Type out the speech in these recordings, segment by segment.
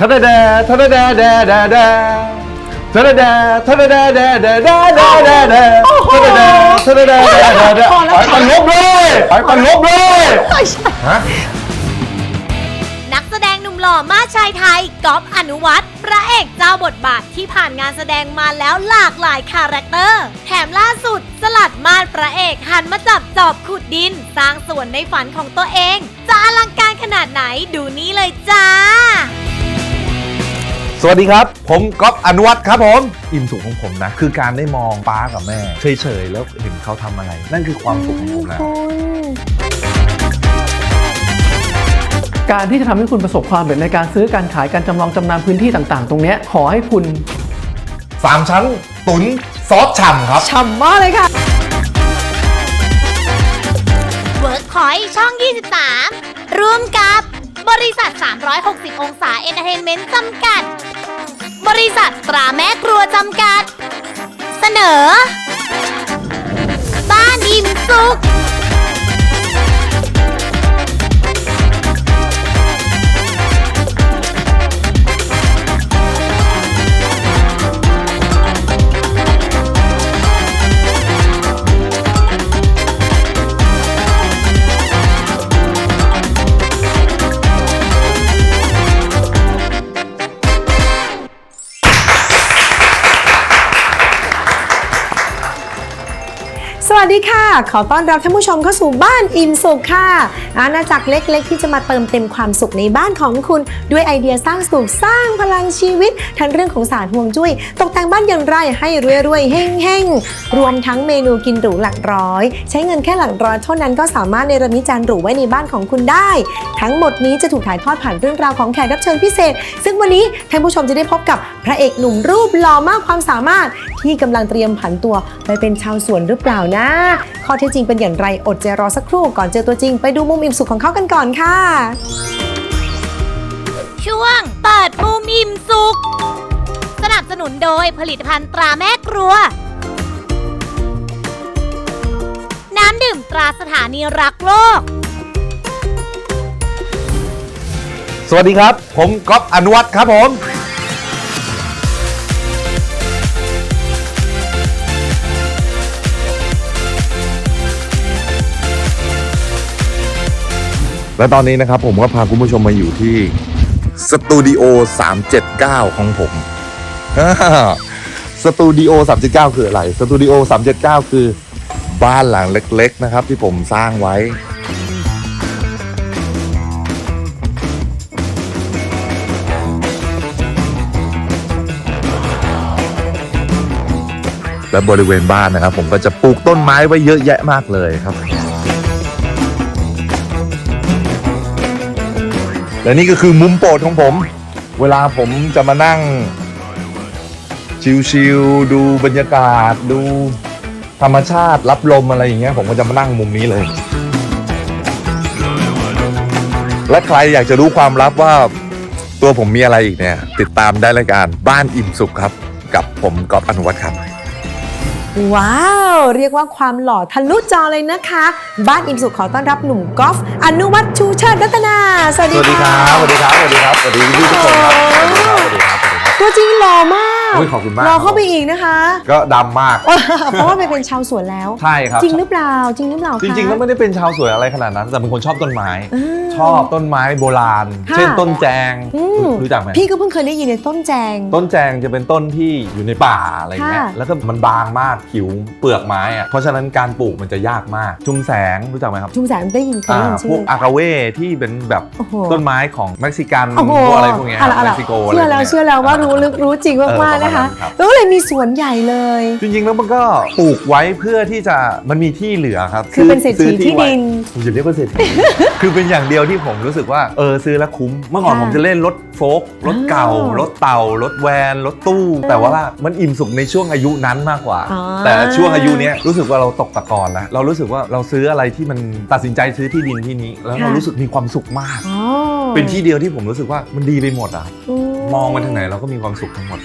ทะดาดาทะดาดาดาดาดาทะดาดาทะดาดาดาดาดาดาดาดาทะดาดาทะดาดาดาดาดาไปปันลบเลยไปปันลบเลยฮะนักแสดงหนุ่มหล่อมาชายไทยก๊อฟอนุวัฒน์พระเอกเจ้าบทบาทที่ผ่านงานแสดงมาแล้วหลากหลายคาแรคเตอร์ แถมล่าสุด สลัดมาดพระเอกหันมาจับจอบขุดดิน สร้างสวนในฝันของตัวเอง จะอลังการขนาดไหนดูนี้เลยจ้า สวัสดีครับ ผมก๊อฟอนุวัฒน์ครับผม อิ่มสุขของผมนะ คือการได้มองป้ากับแม่ เฉยๆ แล้วเห็นเขาทำอะไร นั่นคือความสุขของผมแล้ว การที่จะทำให้คุณประสบความสำเร็จในการซื้อการขายการจำลองจำนำพื้นที่ต่างๆ ตรงเนี้ยขอให้คุณสามชั้นตุ๋นซอสฉ่ำครับ ฉ่ำมากเลยค่ะ Workpoint ช่อง 23 ร่วมกับบริษัท 360 องศาเอนเตอร์เทนเมนต์จำกัด บริษัทตราแม่ครัวจำกัด เสนอ บ้านอิ่มสุข สวัสดีค่ะ ขอต้อนรับท่านผู้ชมเข้าสู่บ้านอิ่มสุขค่ะ อาณาจักรเล็กๆ ที่จะมาเติมเต็มความสุขในบ้านของคุณ ด้วยไอเดียสร้างสุขสร้างพลังชีวิต ทั้งเรื่องของศาสตร์ห่วงจุ้ย ตกแต่งบ้านอย่างไรให้รวยๆเฮ่งๆ รวมทั้งเมนูกินหรูหลักร้อย ใช้เงินแค่หลักร้อยเท่านั้นก็สามารถเนรมิตจานหรูไว้ในบ้านของคุณได้ ทั้งหมดนี้จะถูกถ่ายทอดผ่านเรื่องราวของแขกรับเชิญพิเศษ ซึ่งวันนี้ท่านผู้ชมจะได้พบกับพระเอกหนุ่มรูปหล่อมากความสามารถ ที่กำลังเตรียมผันตัวไปเป็นชาวสวนหรือเปล่านะ ข้อเท็จจริงเป็นอย่างไรอดใจรอสักครู่ก่อนเจอตัวจริงไปดูมุมอิ่มสุขของเขากันก่อนค่ะ ช่วงเปิดมุมอิ่มสุข สนับสนุนโดยผลิตภัณฑ์ตราแม่ครัว น้ำดื่มตราสถานีรักโลก สวัสดีครับ ผมก๊อฟอนุวัฒน์ครับผม และตอนนี้นะครับผมก็พาคุณผู้ชมมาอยู่ที่สตูดิโอ379 ของผมสตูดิโอ379 คืออะไร สตูดิโอ379 คือบ้านหลังเล็ก ๆ นะครับ ที่ผมสร้างไว้ และบริเวณบ้านนะครับ ผมก็จะปลูกต้นไม้ไว้เยอะแยะมากเลยครับ และนี่ก็คือมุมโปรดของผม เวลาผมจะมานั่ง ชิลๆดูบรรยากาศ ดูธรรมชาติรับลมอะไรอย่างเงี้ยผมก็จะมานั่งมุมนี้เลย และใครอยากจะรู้ความลับว่าตัวผมมีอะไรอีกเนี่ย ติดตามได้รายการบ้านอิ่มสุขครับ กับผมกอฟอนุวัฒน์ครับ ว้าว เรียกว่าความหล่อทะลุจอเลยนะคะ บ้านอิ่มสุขขอต้อนรับหนุ่มกอล์ฟอนุวัฒน์ชูเชิดรัตนา สวัสสดีวัสดีคค่ะรับ สวัสดีครับ สวัสดีครับ สวัสดีพี่ทุกคนครับสวัสดีครับสวัสดีครับสวัสดีครับ ตัวจริงหล่อมากโอ้ยขอบคุณมากหล่อเข้าไปอีกนะคะ ก็ดำมาก เพราะว่าไปเป็นชาวสวนแล้ว ใช่ครับ จริงหรือเปล่าจริงหรือเปล่าคะจริงๆแล้วไม่ได้เป็นชาวสวยอะไรขนาดนั้น แต่เป็นคนชอบต้นไม้ อ่าชอบต้นไม้โบราณ ค่ะ เช่นต้นแจงอืมรู้จักไหมพี่ก็เพิ่งเคยได้ยินในต้นแจง ต้นแจงจะเป็นต้นที่อยู่ในป่าอะไรเงี้ยค่ะ แล้วก็มันบางมากผิวเปลือกไม้อะเพราะฉะนั้นการปลูกมันจะยากมาก ชุมแสงรู้จักไหมครับชุมแสงได้ยินเคยอ่าได้ยินชื่พวอกอากาเว่ที่เป็นแบบโอ้โหต้นไม้ของเม็กซิกันโอ้โหพวกอะไรพวกเนี้ยะละะเม็ละกซิโกอะไรเชื่อแล้วพกนี้ยเชื่อแล้วว่ารู้ลึกรู้จริงมากๆนะคะเออประมาณนั้นครับ แล้วก็เลยมีสวนใหญ่เลย จริงๆ แล้วมันก็ปลูกไว้เพื่อที่จะมันมีที่เหลือครับคือเป็นเศรษฐีซื้อที่ไว้ดิน ผมจะเรียกว่าเศรษฐี คือเป็นอย่างเดียวที่ผมรู้สึกว่าเออซื้อแล้วคุ้ม เมื่อก่อนค่ะผมจะเล่นรถโฟล์กรถเก่า อ๋อรถเต่ารถแวนรถตู้ แต่ว่ามันอิ่มสุขในช่วงอายุนั้นมากกว่า อ๋อ แต่ช่วงอายุเนี้ยรู้สึกว่าเราตกตะกอนแล้วเรารู้สึกว่าเราซื้ออะไรที่มันตัดสินใจซื้อที่ดินที่นี้ แล้วเรารู้สึกมีความสุขมาก อ๋อเป็นที่เดียวที่ผมรู้สึกว่ามันดีไปหมดอะอืมองมันทางไหนเราก็มีความสุขทั้งหมด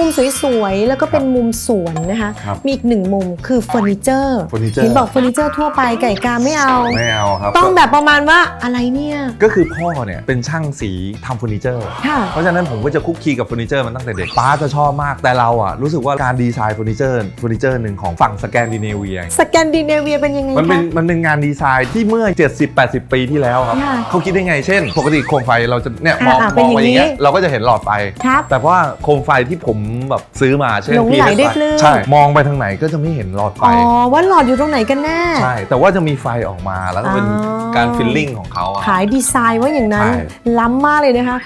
มุมมุมสวยๆ แล้วก็เป็นมุมสวนนะคะ ครับมีอีกหนึ่งมุมคือเฟอร์นิเจอร์เฟอร์นิเจอร์ เห็นบอกเฟอร์นิเจอร์ทั่วไปไก่กาไม่เอา ไม่เอาครับต้องแบบประมาณว่าอะไรเนี่ย ก็คือพ่อเนี่ยเป็นช่างสีทำเฟอร์นิเจอร์ ค่ะ เพราะฉะนั้นผมก็จะคุกคีกับเฟอร์นิเจอร์มันตั้งแต่เด็กป้าจะชอบมากแต่เราอะรู้สึกว่าการดีไซน์เฟอร์นิเจอร์เฟอร์นิเจอร์หนึ่งของฝั่งสแกนดิเนเวีย สแกนดิเนเวียเป็นยังไงมันเป็นคะมันเป็นงานดีไซน์ที่เมื่อ 70-80 ปีที่แล้วครับ ค่ะเขาคิดได้ไงเช่น ปกติโคมไฟเราจะเนี่ยมองอ่าๆมเป็นองอย่างไปอย่างเงี้ยนี้เราก็จะเห็นหลอดไฟ ครับ แต่ว่าโคมไฟที่ผมแบบซื้อมาเช่นหลงไหล PSI ได้ปลื้มใช่ มองไปทางไหนก็จะไม่เห็นหลอดไฟ อ๋อว่าหลอดอยู่ตรงไหนกันแน่ ใช่ แต่ว่าจะมีไฟออกมาแล้วก็เป็นอ๋อ การฟิลลิ่งของเขาอะ ขายดีไซน์ว่าอย่างนั้น ใช่ ล้ำมากเลยนะคะ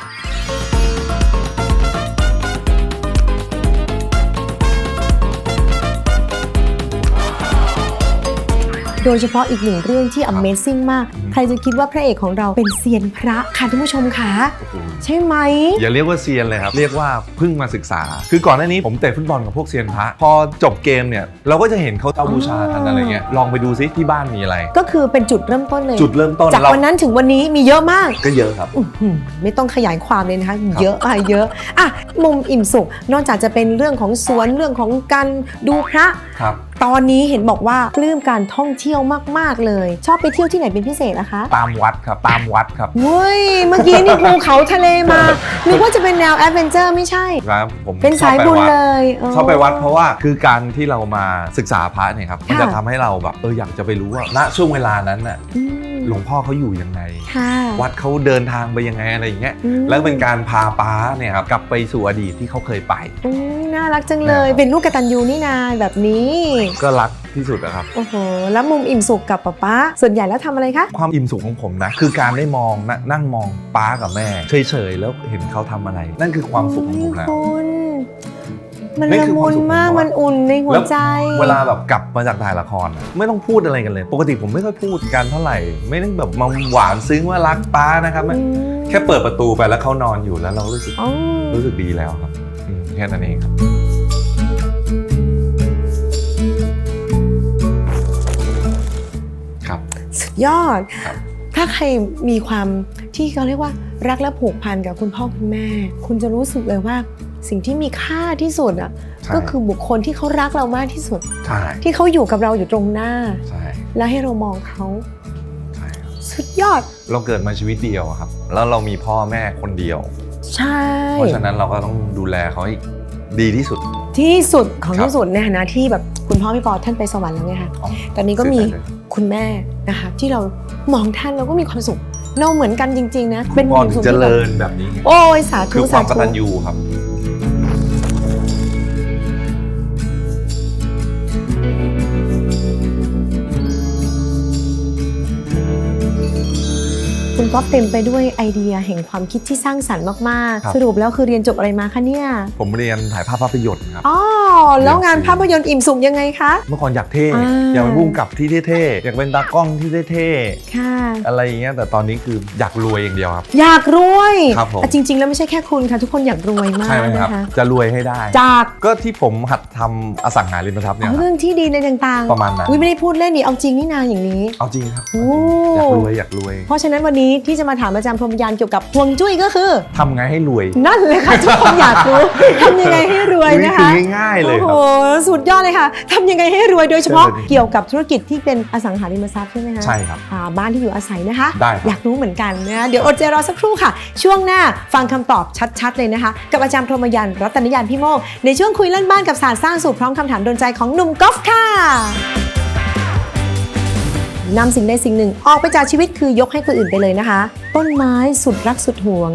โดยเฉพาะอีกหนึ่งเรื่องที่ Amazing มาก ใครจะคิดว่าพระเอกของเราเป็นเซียนพระค่ะท่านผู้ชมคะโอ้โหใช่ไหม อย่าเรียกว่าเซียนเลยครับ เรียกว่าเพิ่งมาศึกษา คือก่อนหน้านี้ผมเตะฟุตบอลกับพวกเซียนพระ พอจบเกมเนี่ย เราก็จะเห็นเขาเอาบูชากันอะไรเงี้ยลองไปดูซิที่บ้านมีอะไร ก็คือเป็นจุดเริ่มต้นเลยจุดเริ่มต้นจากเราวันนั้นถึงวันนี้มีเยอะมากก็เยอะครับอื้อหือไม่ต้องขยายความเลยนะคะเยอะอะเยอะอะมุมอิ่มสุขนอกจากจะเป็นเรื่องของสวนเรื่องของการดูพระครับ ตอนนี้เห็นบอกว่าปลื้มการท่องเที่ยวมาก ๆ เลย ชอบไปเที่ยวที่ไหนเป็นพิเศษนะคะตามวัดครับตามวัดครับเว้ยเมื่อกี้นี่ภูเขาทะเลมานึกว่าจะเป็นแนวแอดเวนเจอร์ไม่ใช่ ครับผมเป็นชอสายไปบุญวัดเลยเชอบไปวัดเพราะว่าคือการที่เรามาศึกษาพระเนี่ยครับมันค่ะจะทำให้เราแบบเอออยากจะไปรู้ว่าณช่วงเวลานั้นน่ะอืม หลวงพ่อเขาอยู่ยังไงค่ะวัดเขาเดินทางไปยังไงอะไรอย่างเงี้ยอืมแล้วเป็นการพาป้าเนี่ยครับกลับไปสู่อดีตที่เขาเคยไปอุ๊ยน่ารักจังเลยนะครับเป็นลูกกตัญญูนี่นาแบบนี้ ก็รักที่สุดอะครับโอ้โหแล้วมุมอิ่มสุขกับป๊าป๊าส่วนใหญ่แล้วทำอะไรคะความอิ่มสุขของผมนะคือการได้มองนะนั่งมองป้ากับแม่เฉยๆแล้วเห็นเขาทำอะไร นั่นคือความสุขของผมแล้วคุณ มันนี่ละคือคมุวามนสุขของมากผมอะ มันอุ่นในหัวแล้วใจเวลาแบบกลับมาจากถ่ายละครอะไม่ต้องพูดอะไรกันเลย ปกติผมไม่ค่อยพูดกันเท่าไหร่ ไม่ได้แบบมาหวานซึ้งว่ารักป้านะครับมันอืมแค่เปิดประตูไปแล้วเขานอนอยู่แล้วเรารู้สึกอ๋อรู้สึกดีแล้วครับอืมแค่นั้นเองครับ ครับ สุดยอด ครับ ถ้าใครมีความที่เขาเรียกว่ารักและผูกพันกับคุณพ่อคุณแม่ คุณจะรู้สึกเลยว่า สิ่งที่มีค่าที่สุดอะใช่ก็คือบุคคลที่เขารักเรามากที่สุดใช่ที่เขาอยู่กับเราอยู่ตรงหน้าใช่และให้เรามองเขาใช่ครับสุดยอด เราเกิดมาชีวิตเดียวอะครับ แล้วเรามีพ่อแม่คนเดียว ใช่ เพราะฉะนั้นเราก็ต้องดูแลเขาให้ดีที่สุด ที่สุดของครับที่สุดในฐานะที่แบบคุณพ่อพี่ปอท่านไปสวรรค์แล้วไงคะอ๋อตอนนี้ก็มีเสียใจเลยคุณแม่นะคะที่เรามองท่านเราก็มีความสุขเราเหมือนกันจริง ๆ นะ เป็นพ่อถึสุงขเจที่แบบริญแบบนี้ไงโอ้ยสาคืธุอคามกสาวธุตัญญูครับ คุณก๊อฟเต็มไปด้วยไอเดียแห่งความคิดที่สร้างสรรค์มากครับๆสรุปแล้วคือเรียนจบอะไรมาคะเนี่ย ผมเรียนถ่ายภาพภาพยนตร์ครับ อ๋อ แล้วงานภาพยนตร์อิ่มสุขยังไงคะ เมื่อก่อนอยากเท่อ่า อยากเป็นผู้กำกับที่เท่ๆอยากเป็นตากล้องที่เท่ค่ะ ๆอะไรอย่างเงี้ยแต่ตอนนี้คืออยากรวยอย่างเดียวครับ อยากรวยครับผมอะจริง ๆ แล้วไม่ใช่แค่คุณค่ะ ทุกคนอยากรวยมาใช่กไหมครับ นะคะ จะรวยให้ได้ จากก็ที่ผมหัดทำอสังหาริมทรัพย์เนี่ยครับ เรื่องที่ดีในต่างๆประมาณนั้น อุ้ยไม่ได้พูดเล่นนี่เอาจริงนี่นาอย่างนี้ เอาจริงครับโอ้ อยากรวยอยากรวยเพราะฉะนั้นวันนี้ที่จะมาถามอาจารย์พรหมยานเกี่ยวกับฮวงจุ้ยก็คือ ทำไงให้รวยนั่นเลยค่ะทุกคนอยากรู้ ทำยังไงให้รวยนี่นะคือคะง่ายๆเลยคโอ้รับโหสุดยอดเลยค่ะทำยังไงให้รวยโดยเฉพาะเจริญเกี่ยวกับธุรกิจที่เป็นอสังหาริมทรัพย์ใช่ไหมคะใช่ครับอ่าบ้านที่อยู่อาศัยนะคะ ได้ครับ อยากรู้เหมือนกันนะเดี๋ยวอดใจรอสักครู่ค่ะ ช่วงหน้าฟังคำตอบชัดๆเลยนะคะ กับอาจารย์พรหมยานรัตนยานพี่โมกในช่วงคุยเล่นบ้านกับศาสตร์สร้างสู่พร้อมคำถามโดนใจของหนุ่มกอล์ฟค่ะนำสิ่งใดสิ่งหนึ่งออกไปจากชีวิตคือยกให้คนอื่นไปเลยนะคะ ต้นไม้สุดรักสุดหวง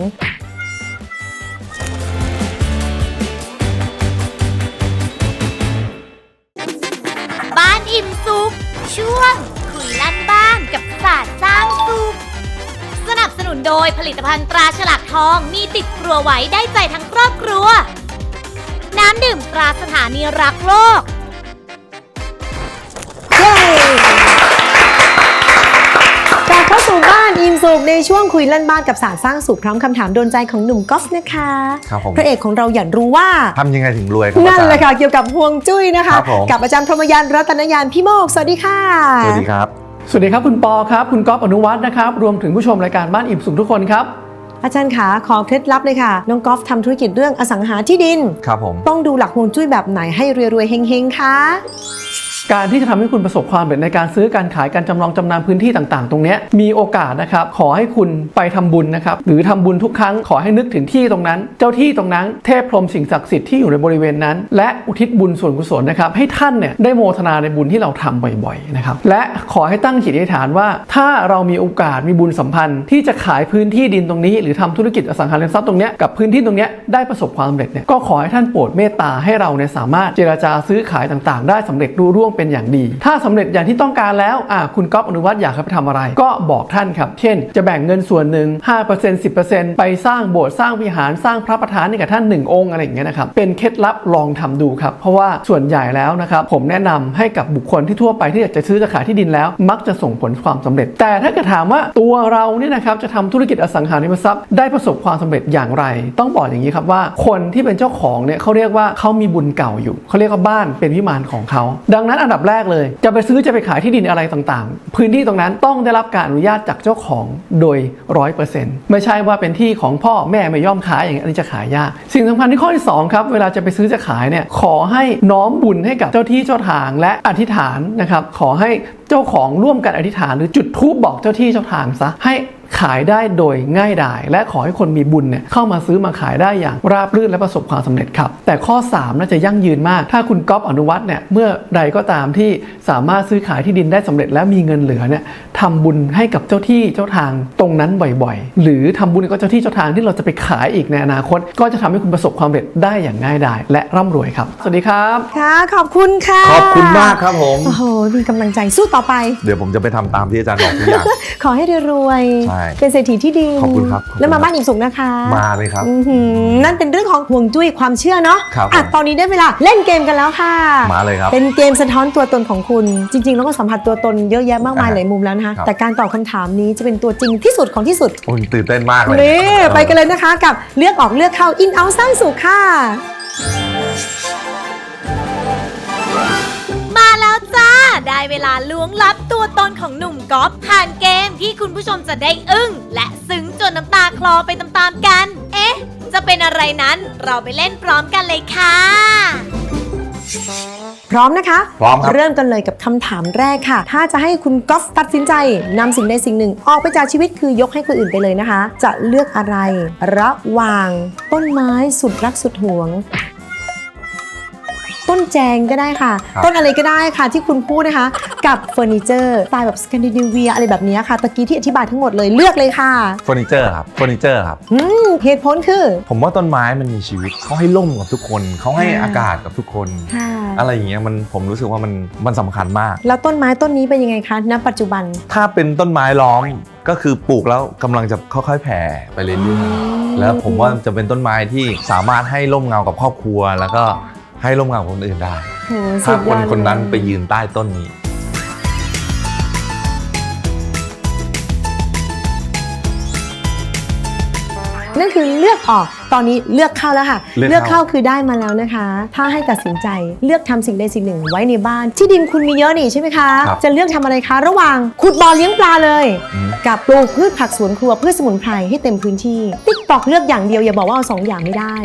โดยผลิตภัณฑ์ตราฉลากทองมีติดครัวไว้ได้ใจทั้งครอบครัว น้ำดื่มตราสถานีรักโลก เย้กลับเข้าสู่บ้านอิ่มสุขในช่วงคุยเล่นบ้านกับศาสตร์สร้างสุขพร้อมคำถามโดนใจของหนุ่มกอล์ฟนะคะครับผม พระเอกของเราอยากรู้ว่า ทำยังไงถึงรวยครับนั่นอาจารเลยค่ะเกี่ยวกับฮวงจุ้ยนะคะ ครับผม กับอาจารย์พรหมยานรัตนยานพี่โมก สวัสดีค่ะ สวัสดีครับ สวัสดีครับคุณปอครับ คุณก๊อฟอนุวัฒน์นะครับ รวมถึงผู้ชมรายการบ้านอิ่มสุขทุกคนครับ อาจารย์ขาขอเคล็ดลับเลยค่ะ น้องกอล์ฟทำธุรกิจเรื่องอสังหาที่ดิน ครับผม ต้องดูหลักฮวงจุ้ยแบบไหนให้รวยๆเฮงๆคะการที่จะทำให้คุณประสบความสำเร็จในการซื้อการขายการจำลองจำนำพื้นที่ต่างๆ ตรงเนี้ยมีโอกาสนะครับ ขอให้คุณไปทำบุญนะครับ หรือทำบุญทุกครั้งขอให้นึกถึงที่ตรงนั้น เจ้าที่ตรงนั้น เทพพรหมสิ่งศักดิ์สิทธิ์ที่อยู่ในบริเวณนั้น และอุทิศบุญส่วนกุศลนะครับ ให้ท่านเนี่ยได้โมทนาในบุญที่เราทำบ่อยๆนะครับและขอให้ตั้งจิตอธิษฐานว่า ถ้าเรามีโอกาสมีบุญสัมพันธ์ที่จะขายพื้นที่ดินตรงนี้หรืรือทำธุรกิจอสังหาริมทรัพย์ตรงเนี้ยกับพื้นที่ตรงเนี้ยได้ประสบความสำเร็จเนี่ยก็ขอให้ท่านโปรดเมตตาให้เราเนี่ยสามารถเจรจาซื้อขายต่างๆ ได้สำเร็จรุ่ร่วงเป็นอย่างดี ถ้าสำเร็จอย่างที่ต้องการแล้วอ่าคุณก๊อฟอนุวัฒน์อยากให้ไปทำอะไร ก็บอกท่านครับเช่น จะแบ่งเงินส่วนหนึ่ง5% 10%ไปสร้างโบสถ์สร้างวิหารสร้างพระประธานให้กับท่านหนึ่งองค์อะไรอย่างเงี้ยนะครับเป็นเคล็ดลับลองทำดูครับเพราะว่าส่วนใหญ่แล้วนะครับผมแนะนำให้กับบุคคลที่ทั่วไปที่อยากจะซื้อจะขายที่ดินแล้ว มักจะส่งผลความสำเร็จ แต่ถ้าเกิดถามว่าตัวเราเนี่ยนะครับจะทำธุรกิจอสังหาริมทรัพยได้ประสบความสำเร็จอย่างไร ต้องบอกอย่างนี้ครับว่า คนที่เป็นเจ้าของเนี่ยเขาเรียกว่าเขามีบุญเก่าอยู่เขาเรียกว่าบ้านเป็นวิมานของเขาดังนั้นอันดับแรกเลย จะไปซื้อจะไปขายที่ดินอะไรต่างๆ พื้นที่ตรงนั้นต้องได้รับการอนุญาตจากเจ้าของโดยร้อยเปอร์เซ็นต์ไม่ใช่ว่าเป็นที่ของพ่อแม่ไม่ยอมขายอย่างนี้จะขายยากสิ่งสำคัญที่ข้อที่สองครับเวลาจะไปซื้อจะขายเนี่ยขอให้น้อมบุญให้กับเจ้าที่เจ้าทางและอธิษฐานนะครับขอให้เจ้าของร่วมกันอธิษฐาน หรือจุดธูปบอกเจ้าที่เจ้าทางซะให้ ขายได้โดยง่ายดาย และขอให้คนมีบุญเนี่ยเข้ามาซื้อมาขายได้อย่างราบรื่นและประสบความสำเร็จครับ แต่ข้อ 3 น่าจะยั่งยืนมาก ถ้าคุณก๊อฟอนุวัฒน์เนี่ยเมื่อใดก็ตามที่สามารถซื้อขายที่ดินได้สำเร็จและมีเงินเหลือเนี่ยทำบุญให้กับเจ้าที่เจ้าทางตรงนั้นบ่อยๆ หรือทำบุญกับเจ้าที่เจ้าทางที่เราจะไปขายอีกในอนาคต ก็จะทำให้คุณประสบความสำเร็จได้อย่างง่ายดาย และร่ำรวยครับ สวัสดีครับค่ะขอบคุณค่ะขอบคุณมากครับผมโอ้โหมีกำลังใจสู้ต่อไป เดี๋ยวผมจะไปทำตามที่อาจารย์บอกทุกอย่างขอให้รวยใช่ๆเป็นเศรษฐีที่ดีขอบคุณครับขอบคุณแล้วมาบ้านอิ่มสุขนะคะมาเลยครับอื้อหือนั่นเป็นเรื่องของห่วงจุ้ยความเชื่อเนาะครับ อะผมตอนนี้ได้เวลาเล่นเกมกันแล้วค่ะ มาเลยครับ เป็นเกมสะท้อนตัวตนของคุณ จริง ๆ แล้วก็สัมผัสตัวตนเยอะแยะมากมายอ่าหลายมุมแล้วนะคะ ครับ แต่การตอบคำถามนี้จะเป็นตัวจริงที่สุดของที่สุด โอ้ยตื่นเต้นมากเลยนี่ ไปกันเลยนะคะกับเลือกออกเลือกเข้าอินเอาสร้างสุขค่ะ ได้เวลาล้วงลับตัวตนของหนุ่มก๊อฟผ่านเกมที่คุณผู้ชมจะได้อึ้ง และซึ้งจนน้ำตาคลอไปตามๆกัน เอ๊ะ จะเป็นอะไรนั้นเราไปเล่นพร้อมกันเลยค่ะ พร้อมนะคะ พร้อมครับ เริ่มกันเลยกับคำถามแรกค่ะ ถ้าจะให้คุณก๊อฟตัดสินใจนำสิ่งใดสิ่งหนึ่ง ออกไปจากชีวิตคือยกให้คนอื่นไปเลยนะคะ จะเลือกอะไร ระหว่างต้นไม้สุดรักสุดหวง ต้นแจงก็ได้ค่ะ ครับ ต้นอะไรก็ได้ค่ะที่คุณพูดนะคะ กับเฟอร์นิเจอร์สไตล์แบบสแกนดิเนเวียอะไรแบบนี้ค่ะตะกี้ที่อธิบายทั้งหมดเลยเลือกเลยค่ะเฟอร์นิเจอร์ครับเฟอร์นิเจอร์ครับ อืมเหตุผลคือ ผมว่าต้นไม้มันมีชีวิตเขาให้ร่มกับทุกคน เขาให้ค่ะ อากาศกับทุกคน ค่ะ อะไรอย่างเงี้ยมันผมรู้สึกว่ามันมันสำคัญมาก แล้วต้นไม้ต้นนี้เป็นยังไงคะณปัจจุบัน ถ้าเป็นต้นไม้ล้อมก็คือปลูกแล้วกำลังจะค่อยๆแผ่ไปเรื่อยๆแล้วผมว่าจะเป็นต้นไม้ที่สามารถให้ร่มเงากับครอบครัว แล้วก็ ให้ร่มเงากับคนอื่นได้ โหสุถ้าดคยนอดคนนั้นเลยไปยืนใต้ต้นนี้ นั่นคือเลือกออก ตอนนี้เลือกเข้าแล้วค่ะ เลือกเข้าเข้าคือได้มาแล้วนะคะ ถ้าให้ตัดสินใจเลือกทำสิ่งใดสิ่งหนึ่งไว้ในบ้าน ที่ดินคุณมีเยอะนี่ใช่ไหมคะ ครับ จะเลือกทำอะไรคะ ระหว่างขุดบ่อเลี้ยงปลาเลย อืมกับปลูกพืชผักสวนครัวพืชสมุนไพรให้เต็มพื้นที่ ติ๊กตอกเลือกอย่างเดียวอย่าบอกว่าเอาสองอย่างไม่ได้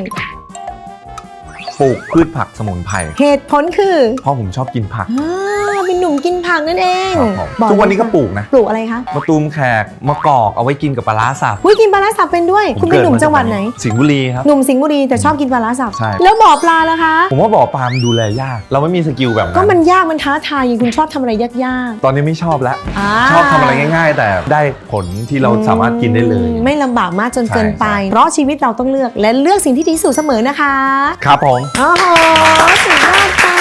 ปลูกพืชผักสมุนไพรเหตุผลคือ เพราะผมชอบกินผัก อ่าเป็น หนุ่มกินผักนั่นเองครับผมบอกทุกวันนี้ก็ปลูกนะปลูกอะไรคะมะตูมแขกมะกอกเอาไว้กินกับปลาร้าสับหุ้ยกินปลาร้าสับเป็นด้วย คุณเป็นหนุ่มจังหวัดไหน สิงห์บุรีครับ หนุ่มสิงห์บุรีแต่ชอบกินปลาร้าสับใช่ แล้วบ่อปลาล่ะคะ ผมว่าบ่อปลามันดูแลยาก เราไม่มีสกิลแบบก็นั้นมันยากมันท้าทายอย่างคุณชอบทำอะไรยากตอนนี้ไม่ชอบแล้ว ๆาชอบทำอะไรง่าย ๆ แต่ได้ผลที่เราสามารถกินได้เลย ไม่ลำบากมากจนใช่เกินไปใช่ เพราะชีวิตเราต้องเลือกและเลือกสิ่งที่ดีที่สุดเสมอนะคะ ครับผม โอ้โหสุดยอดค่ะ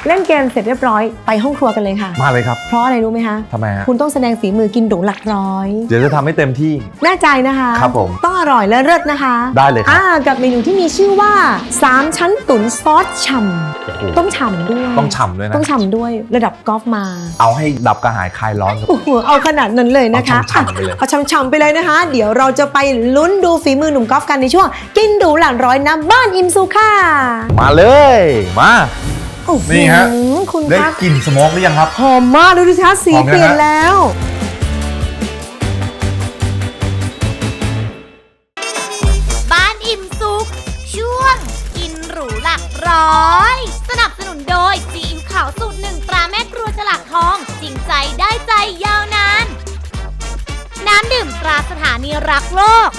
เอาล่ะเล่นเกมเสร็จเรียบร้อยไปห้องครัวกันเลยค่ะ มาเลยครับ เพราะอะไรรู้ไหมคะทำไมฮะคุณต้องแสดงฝีมือกินดุหลักร้อย เดี๋ยวจะทำให้เต็มที่ แน่ใจนะคะครับผมต้องอร่อยและเลิศนะคะ ได้เลยครับอ่ากับเมนูที่มีชื่อว่า 3 ชั้นตุ๋นซอสฉ่โอ้โหำต้องฉ่ำด้วยต้องฉ่ำด้วยนะต้องฉ่ำด้วยระดับกอล์ฟมา เอาให้ดับกระหายคลายร้อนครับโอ้โหเอาขนาดนั้นเลยนะคะเอาฉ่ำๆไปเลยอะเอาฉ่ำๆไปเลยนะคะ เดี๋ยวเราจะไปลุ้นดูฝีมือหนุ่มกอล์ฟกันในช่วง กินดูหลังร้อยน้ำบ้านอิมซูค่ะมาเลยมา นี่ฮะ คุณได้กลิ่นสมองหรือยังครับ หอมมากดูดิคะสีเปลี่ยนแล้ว บ้านอิ่มซุกช่วง กินหรูหลักร้อย สนับสนุนโดยซีอิ๊วขาวสูตรหนึ่งตราแม่ครัวฉลากทองจริงใจได้ใจยาวนาน น้ำดื่มตราสถานีรักโลก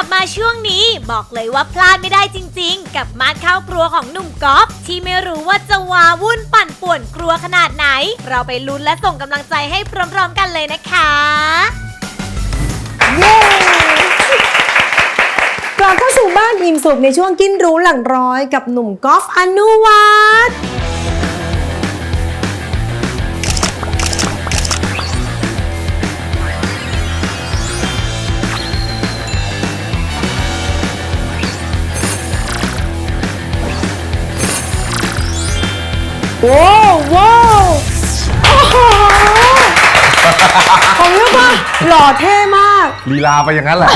ับมาช่วงนี้บอกเลยว่าพลาดไม่ได้จริง ๆ กับมาดเข้าครัวของหนุ่มก๊อฟที่ไม่รู้ว่าจะวาวุ่นปั่นป่วนครัวขนาดไหน เราไปลุ้นและส่งกำลังใจให้พร้อมๆกันเลยนะคะกลับเข้าสู่บ้านอิ่มสุขในช่วงกินรู้หลังร้อยกับหนุ่มกอล์ฟอนุวัฒน์ โว้วว้าวโอ้โหผมเรียกว่าหล่อเท่มาก ลีลาไปอย่างนั้นแหละ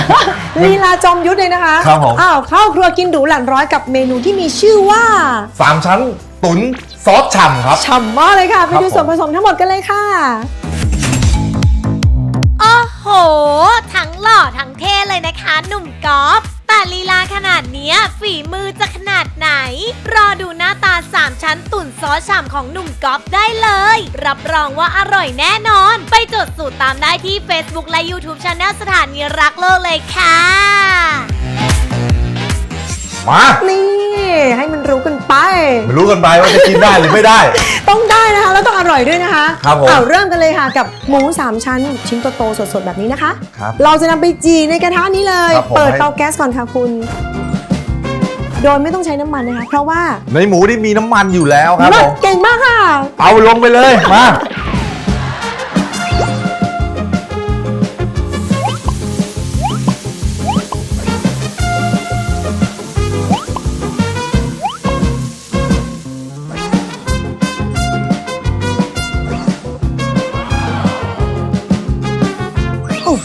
ลีลาจอมยุทธเลยนะคะครับผม อ้าวเข้าครัวกินหรูหลังร้อยกับเมนูที่มีชื่อว่าสามชั้นตุ๋นซอสฉ่ำครับ ฉ่ำมากเลยค่ะ ไปครับดูส่วนผสมทั้งหมดกันเลยค่ะ โอ้โห ทั้งหล่อทั้งเท่เลยนะคะ หนุ่มกอล์ฟ แต่ลีลาขนาดเนี้ยฝีมือจะขนาดไหน รอดูหน้าตา3ชั้นตุ่นซอสฉ่ำของหนุ่มก๊อฟได้เลย รับรองว่าอร่อยแน่นอน ไปจดสูตรตามได้ที่ Facebook และ YouTube Channel สถานีรักโลกเลยค่ะ มา นี่ ให้มันรู้กันไป ไม่รู้กันไปว่าจะกินได้หรือไม่ได้ ต้องได้นะคะ แล้วต้องอร่อยด้วยนะคะครับผมเอาเริ่มกันเลยค่ะกับหมู3ชั้น ชิ้นโตๆสดๆแบบนี้นะคะ ครับเราจะนำไปจีในกระทะนี้เลย ครับผม เปิดให้เตาแก๊สก่อนค่ะคุณ โดยไม่ต้องใช้น้ำมันนะคะ เพราะว่าในหมูที่มีน้ำมันอยู่แล้วครับเลิผศมเก่งมากค่ะ เอาลงไปเลยมา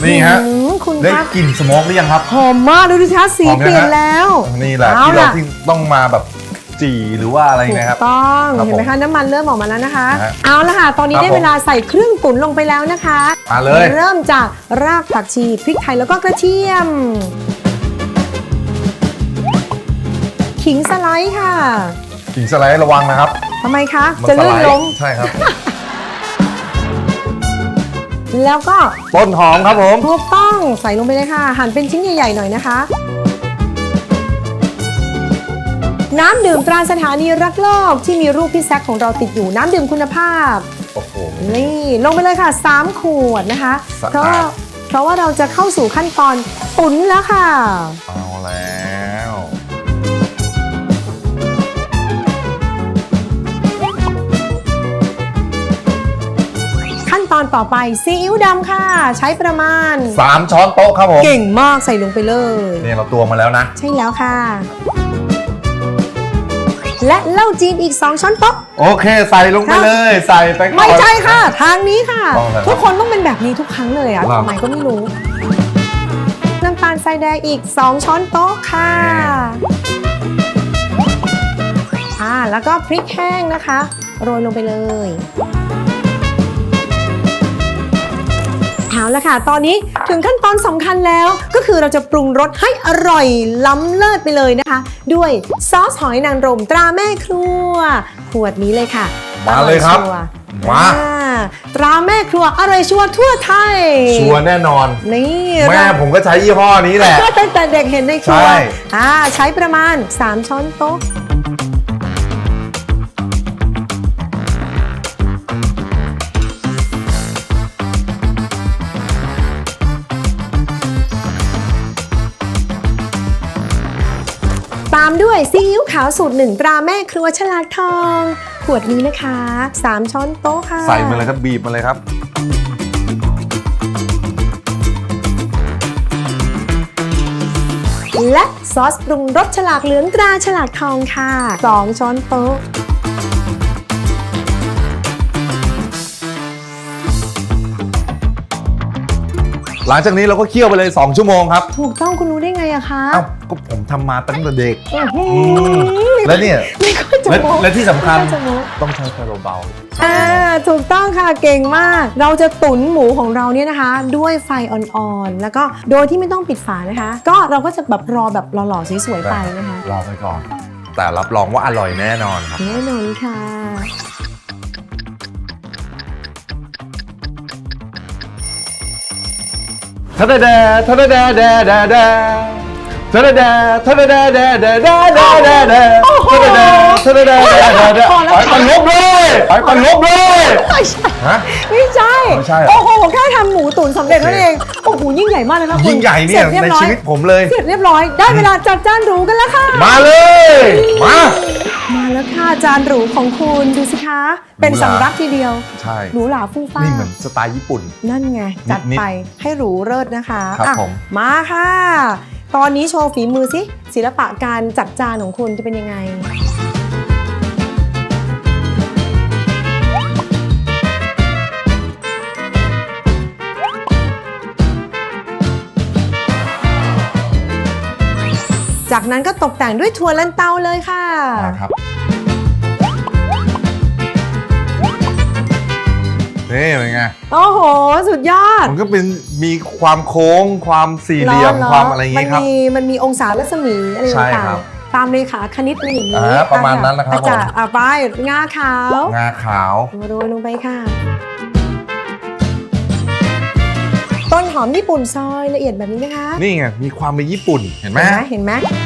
นี่ฮะอื้อหือคุณได้คะกลิ่นสโมกหรือยังครับ หอมมากดูดิคะสีหอมนะฮะ เปลี่ยนแล้วนี่แหละเอาที่เราล่ะที่ต้องมาแบบจีหรือว่าอะไรถูกนะครับ ต้องครับเห็นไหมคะน้ำมันเริ่มออกมาแล้วนะคะ นะฮะเอาละค่ะตอนนี้ครับได้ผมเวลาใส่เครื่องตุ๋นลงไปแล้วนะคะมาเลย เริ่มจากรากผักชีพริกไทยแล้วก็กระเทียมขิงสไลด์ค่ะขิงสไลด์ระวังนะครับทำไมคะมัจะสลื่นได์ล้มใช่ครับ แล้วก็ต้นหอมครับผมถูกต้องใส่ลงไปเลยค่ะ หั่นเป็นชิ้นใหญ่ๆหน่อยนะคะ น้ำดื่มตราสถานีรักโลกที่มีรูปพี่แซคของเราติดอยู่น้ำดื่มคุณภาพโอ้โหนี่ลงไปเลยค่ะ3ขวดนะคะสะอาดเพราะว่าเพราะว่าเราจะเข้าสู่ขั้นตอนตุ๋นแล้วค่ะ ขั้นตอนต่อไปซีอิ๊วดำค่ะ ใช้ประมาณสามช้อนโต๊ะครับผมเก่งมากใส่ลงไปเลยนี่เราตวงมาแล้วนะ ใช่แล้วค่ะ และเหล้าจีนอีก 2 ช้อนโต๊ะ โอเค ใส่ลงไปเลย ใส่ไปก่อน ไม่ใช่ค่ะ ทางนี้ค่ะ ต้องอะไรครับทุกคนต้องเป็นแบบนี้ทุกครั้งเลยอะครับทำไมก็ไม่รู้ น้ำตาลทรายแดงอีก 2 ช้อนโต๊ะค่ะอ่าแล้วก็พริกแห้งนะคะ โรยลงไปเลย เอาละค่ะ ตอนนี้ถึงขั้นตอนสำคัญแล้ว ก็คือเราจะปรุงรสให้อร่อยล้ำเลิศไปเลยนะคะ ด้วยซอสหอยนางรมตราแม่ครัว ขวดนี้เลยค่ะมาเลยครับอชัวมาอ่ตราแม่ครัวอร่อยชัวร์ทั่วไทยชัวร์แน่นอน นี่แม่ผมก็ใช้ยี่ห้อนี้แหละ ก็ตั้งแต่เด็กเห็นในครัวใช่ อ่าใช้ประมาณ 3 ช้อนโต๊ะามด้วยซีอิ๊วขาวสูตรหนึ่งตราแม่ครัวฉลากทอง ขวดนี้นะคะ 3 ช้อนโต๊ะค่ะใส่มาเลยครับบีบมาเลยครับ และซอสปรุงรสฉลากเหลืองตราฉลากทองค่ะ 2 ช้อนโต๊ะ หลังจากนี้เราก็เคี่ยวไปเลย 2 ชั่วโมงครับถูกต้องคุณรู้ได้ไงอะคะเอ้าก็ผมทำมาตั้งแต่เด็ก อื้อหือแล้วเนี่ย ไม่ค่อยจะและโม้และที่สำคัญไม่อยจะโม้ต้องใช้ไฟเบาอ่าถูกต้องค่ะเก่งมาก เราจะตุ๋นหมูของเราเนี่ยนะคะ ด้วยไฟอ่อนๆแล้วก็โดยที่ไม่ต้องปิดฝานะคะ ก็เราก็จะแบบรอแบบหล่อๆสวยๆไปนะคะๆรอไปก่อน แต่รับรองว่าอร่อยแน่นอนครับ แน่นอนค่ะ ทะเดะทะเดะเดะเดะเดะทะเดะทะเดะเดะเดะเดะเดะเดะเดะเดะทะเดะทะเดะเดะเดะเดะไปปันลบเลยไปปันลบเลยไม่ใช่ฮะไม่ใช่ไม่ใช่เหรอโอ้โหแค่ทำหมูตุ๋นสำเร็จนั่นเองโอ้โหยิ่งใหญ่มากเลยนะคุณยิ่งใหญ่เนี่ยสร็จในรีบร้อชีวิตผมเลยเสร็จเรียบร้อยได้เวลาจัดจานหรูกันแล้วค่ะมาเลยมา มาแล้วค่ะจานหรูของคุณดูสิคะ เป็นสำรับทีเดียว ใช่หรูหราฟู่ฟ้านี่เหมือนสไตล์ญี่ปุ่น นั่นไง จัดนิดๆไปให้หรูเลิศนะคะครับอะผมมาค่ะ ตอนนี้โชว์ฝีมือสิศิลปะการจัดจานของคุณจะเป็นยังไง จากนั้นก็ตกแต่งด้วยถั่วลันเตาเลยค่ะมาครับนี่เป็นไง โอ้โห สุดยอด มันก็เป็นมีความโค้ง ความสี่เหลี่ยมหรอความอะไรอย่างมังี้ครับมีมันมีองศารัศมีอะไรใช่ต่าครังบๆตามเลขาคณิตอะไรอย่างนี้อ่าประมาณนั้นนะครับอาจารย์ผมอะไปงาขาว งาขาวโรยลงไปค่ะ ต้นหอมญี่ปุ่นซอยละเอียดแบบนี้นะคะนี่ไงมีความเป็นญี่ปุ่นเห็นไหมเห็นไหมเห็นไหม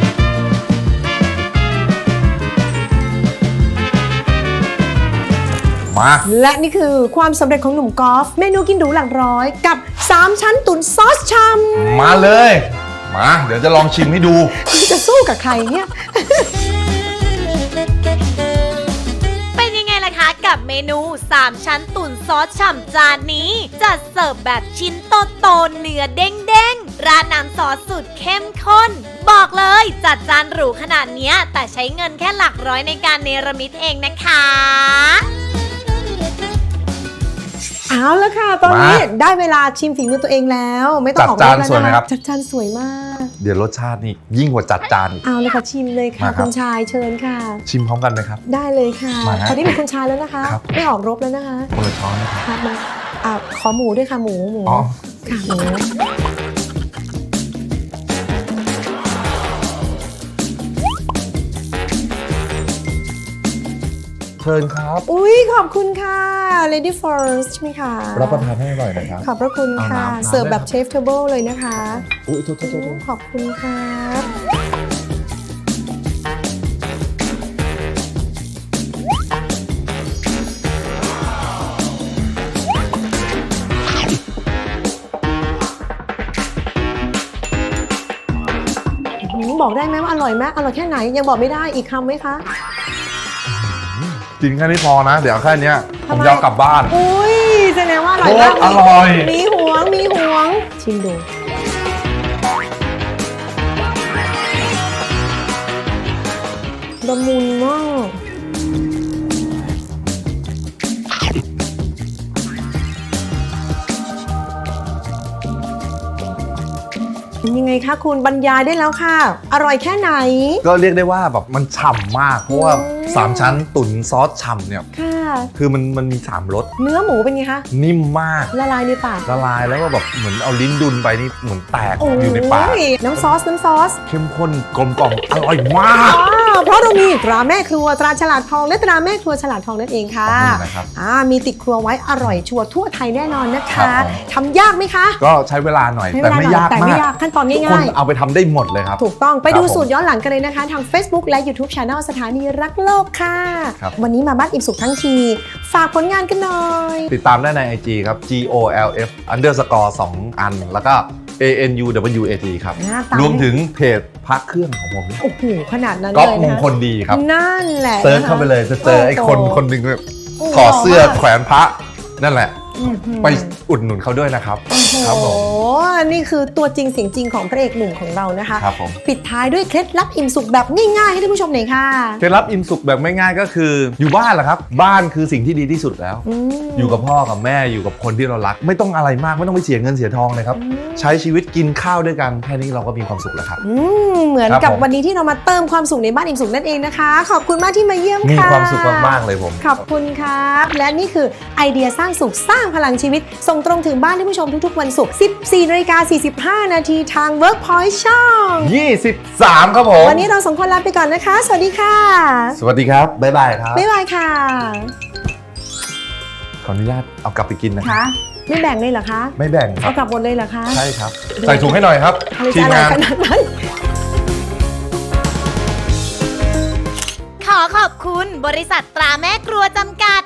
มาและนี่คือความสำเร็จของหนุ่มกอล์ฟเมนูกินหรูหลักร้อยกับ 3 ชั้นตุ๋นซอสชำมาเลย มา เดี๋ยวจะลองชิมให้ดูจะสู้กับใครเนี่ย กับเมนู 3 ชั้นตุ๋นซอสฉ่ำจานนี้ จัดเสิร์ฟแบบชิ้นโตๆเนื้อเด้งๆราดน้ำซอสสุดเข้มข้น บอกเลยจัดจานหรูขนาดนี้แต่ใช้เงินแค่หลักร้อยในการเนรมิตเองนะคะ เอาแล้วค่ะ ตอนนี้มาได้เวลาชิมฝีมือตัวเองแล้ว ไม่ต้องออกจัดจานรถแล้วสวยไหมครับจัดจานสวยมาก เดี๋ยวรสชาตินี่ยิ่งกว่าจัดจานอีกเอาเลยค่ะชิมเลยค่ะมาครับคุณชายเชิญค่ะ ชิมพร้อมกันไหมครับ ได้เลยค่ะมาฮะตอนนี้มีคุณชายแล้วนะคะครับไม่ออกรบแล้วนะคะคนละช้อนนะครับครับมาอะขอหมูด้วยค่ะหมูหมูอ๋อค่ะหมู เชิญครับ อุ้ยขอบคุณค่ะ lady first ใช่ไหมคะ รับประทานให้อร่อยนะครับ ขอบพระคุณค่ะ เอาน้ำเสิร์ฟแบบน้ำด้วยเชฟเทเบิลเลยนะคะอุ้ยโทษโทษโทษโทษขอบคุณครับหืมบอกได้ไหมว่าอร่อยไหมอร่อยแค่ไหนยังบอกไม่ได้อีกคำไหมคะ กินแค่นี้พอนะ เดี๋ยวแค่เนี้ยผทำมไม จะเอากลับบ้าน อุ้ยแสดงว่าอร่อยโคมากตรอร่อย มีหวง มีหวง ชิมดู ละมุนมาก เป็นยังไงคะคุณบรรยายได้แล้วค่ะ อร่อยแค่ไหน ก็เรียกได้ว่าแบบมันฉ่ำมาก เพราะว่าอืมสามชั้นตุ๋นซอสฉ่ำเนี่ย ค่ะ คือมันมันมีสามรสเนื้อหมูเป็นไงคะ นิ่มมาก ละลายในปากละลายแล้วก็แบบเหมือนเอาลิ้นดุนไปนี่เหมือนแตกโอ้อยู่ในปากยน้ำซอสน้ำซอสเข้มข้นกลมกล่อมอร่อยมาก อ่าเพราะเรามีตราแม่ครัวตราฉลาดทองและตราแม่ครัวฉลาดทองนั่นเองค่ะขอบคุณนะครับอ่ามีติดครัวไว้อร่อยชัวร์ทั่วไทยแน่นอนนะครัคะบผม ทำยากไหมคะก็ใช้เวลาหน่อยใช้เวแต่ลาไม่หน่อยยากแต่มาไม่กยากขั้นตอนทุกคนง่ายเอาไปทำได้หมดเลยครับๆถูกต้องไปดูครับผมสูตรย้อนหลังกันเลยนะคะ ทาง Facebook และ YouTube Channel สถานีรักโลกค่ะ ครับ วันนี้มาบ้านอิ่มสุขทั้งที ฝากผลงานกันหน่อย ติดตามได้ใน IG ครับ G O L F underscore 2 อัน แล้วก็ A N U W A T ครับอ่าตามรวมถึงเพจพักเครื่องของผมเนี่ยโอ้โหขนาดนั้นก๊อฟเลยมนะงคะคลดีครับ นั่นแหละเซิร์ชนะคะเข้าไปเลยจะเจอไอ้คนโอ้โหคนหนึ่งแบบโอ้โหถอดเสื้อมาก แขวนพระนั่นแหละอื้อหือ ไปอุดหนุนเขาด้วยนะครับครับผโอ้มโหนี่คือตัวจริงเสียงจริงของพระเอกหนุ่มของเรานะคะ ครับผม ปิดท้ายด้วยเคล็ดลับอิ่มสุขแบบง่าย ๆ ให้ท่านผู้ชมหน่อยค่ะเคล็ดลับอิ่มสุขแบบไม่ง่ายก็คือ อยู่บ้านแหละครับ บ้านคือสิ่งที่ดีที่สุดแล้ว อืม อยู่กับพ่อกับแม่อยู่กับคนที่เรารัก ไม่ต้องอะไรมากไม่ต้องไปเสียเงินเสียทองเลยครับ อืม ใช้ชีวิตกินข้าวด้วยกันแค่นี้เราก็มีความสุขแล้วครับ อืมเหมือนครับกับผม วันนี้ที่เรามาเติมความสุขในบ้านอิ่มสุขนั่นเองนะคะ ขอบคุณมากที่มาเยี่ยมมีค่ะความสุขมากๆเลยผม ขอบคุณครับ และนี่คือไอเดียสร้างสุขสร้างพลังชีวิตส่งส่งตรงถึงบ้านท่านผู้ชมทุกๆ วันศุกร์ 14นาฬิกา45 นาทีทาง Workpoint ช่อง 23 ครับผม วันนี้เราสองคนลาไปก่อนนะคะ สวัสดีค่ะ สวัสดีครับ บ๊ายบายครับ บ๊ายบายค่ะ ขออนุญาตเอากลับไปกินนะคะไม่แบ่งเลยเหรอคะ ไม่แบ่งครัเอาบ กลับหมดเลยเหรอคะใช่ครับ ใส่ถุงให้หน่อยครับอะไรทีจะมอร่อยงาน ขนาดนั้น ขอขอบคุณบริษัทตราแม่ครัวจำกัด